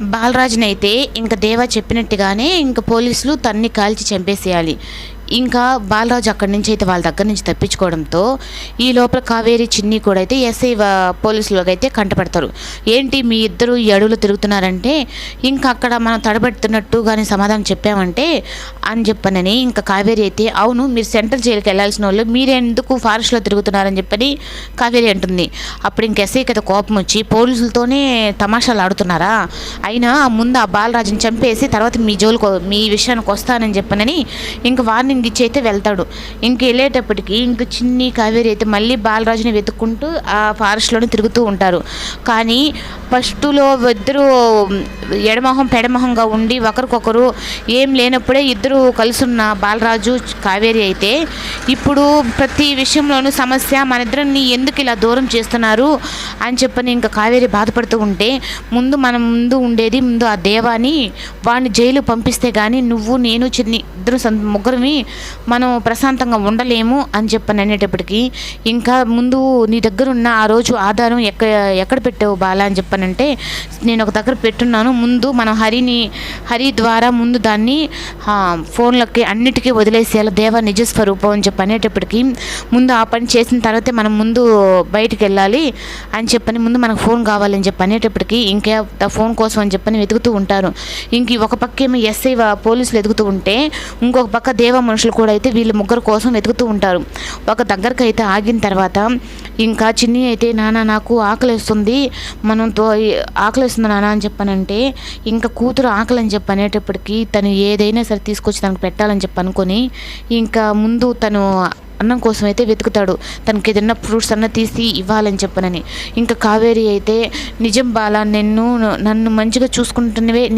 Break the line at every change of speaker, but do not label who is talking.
బాలరాజునైతే ఇంక దేవా చెప్పినట్టుగానే ఇంక పోలీసులు తన్ని కాల్చి చంపేసేయాలి. ఇంకా బాలరాజు అక్కడి నుంచి అయితే వాళ్ళ దగ్గర నుంచి తప్పించుకోవడంతో ఈ లోపల కావేరి చిన్ని కూడా అయితే ఎస్ఐ పోలీసులకు అయితే కంటపడతారు. ఏంటి మీ ఇద్దరు ఈ అడవులు తిరుగుతున్నారంటే ఇంకా అక్కడ మనం తడబెడుతున్నట్టు కానీ సమాధానం చెప్పామంటే అని చెప్పనని ఇంకా కావేరి అయితే అవును మీరు సెంట్రల్ జైలుకి వెళ్ళాల్సిన వాళ్ళు మీరెందుకు ఫారెస్ట్లో తిరుగుతున్నారని చెప్పని కావేరి అంటుంది. అప్పుడు ఇంక ఎస్ఐకి అయితే కోపం వచ్చి పోలీసులతోనే తమాషాలు ఆడుతున్నారా? అయినా ముందు ఆ బాలరాజుని చంపేసి తర్వాత మీ జోలుకు మీ విషయానికి వస్తానని చెప్పనని ఇంకా వార్నింగ్ ఇచ్చి అయితే వెళ్తాడు. ఇంక వెళ్ళేటప్పటికి ఇంక చిన్ని కావేరి అయితే మళ్ళీ బాలరాజుని వెతుక్కుంటూ ఆ ఫారెస్ట్లోనే తిరుగుతూ ఉంటారు. కానీ ఫస్ట్లో ఇద్దరు ఎడమొహం పెడమొహంగా ఉండి ఒకరికొకరు ఏం లేనప్పుడే ఇద్దరు కలుసున్న బాలరాజు కావేరి అయితే ఇప్పుడు ప్రతి విషయంలోనూ సమస్య మన ఇద్దరిని ఎందుకు ఇలా దూరం చేస్తున్నారు అని చెప్పని ఇంకా కావేరి బాధపడుతూ ఉంటే ముందు మనం ముందు ఉండేది ముందు ఆ దేవాని వాడిని జైలు పంపిస్తే కానీ నువ్వు నేను చిన్ని ఇద్దరు ముగ్గురిని మనం ప్రశాంతంగా ఉండలేము అని చెప్పని అనేటప్పటికీ ఇంకా ముందు నీ దగ్గర ఉన్న ఆ రోజు ఆధారం ఎక్కడ ఎక్కడ పెట్టావు బాలా అని చెప్పానంటే నేను ఒక దగ్గర పెట్టున్నాను. ముందు మనం హరిని హరి ద్వారా ముందు దాన్ని ఫోన్లకి అన్నిటికీ వదిలేసేయాలి. దేవ నిజస్వరూపం అని చెప్పి అనేటప్పటికీ ముందు ఆ పని చేసిన తర్వాతే మనం ముందు బయటికి వెళ్ళాలి అని చెప్పని ముందు మనకు ఫోన్ కావాలని చెప్పి అనేటప్పటికీ ఇంకా ఫోన్ కోసం అని చెప్పని వెతుకుతూ ఉంటారు. ఇంక ఒక పక్క ఏమో ఎస్ఐ పోలీసులు వెతుకుతూ ఉంటే ఇంకొక పక్క దేవ మనుషులు కూడా అయితే వీళ్ళ ముగ్గురు కోసం వెతుకుతూ ఉంటారు. ఒక దగ్గరకు అయితే ఆగిన తర్వాత ఇంకా చిన్ని అయితే నాన్న నాకు ఆకలి వేస్తుంది మనం తో ఆకలి వేస్తుంది నాన్న అని చెప్పానంటే ఇంకా కూతురు ఆకలి అని చెప్పి అనేటప్పటికీ తను ఏదైనా సరే తీసుకొచ్చి తనకు పెట్టాలని చెప్పి అనుకొని ఇంకా ముందు తను అన్నం కోసం అయితే వెతుకుతాడు. తనకి ఏదైనా ఫ్రూట్స్ అన్న తీసి ఇవ్వాలని చెప్పనని. ఇంకా కావేరి అయితే నిజం బాల నిన్ను నన్ను మంచిగా చూసుకుంటున్నవే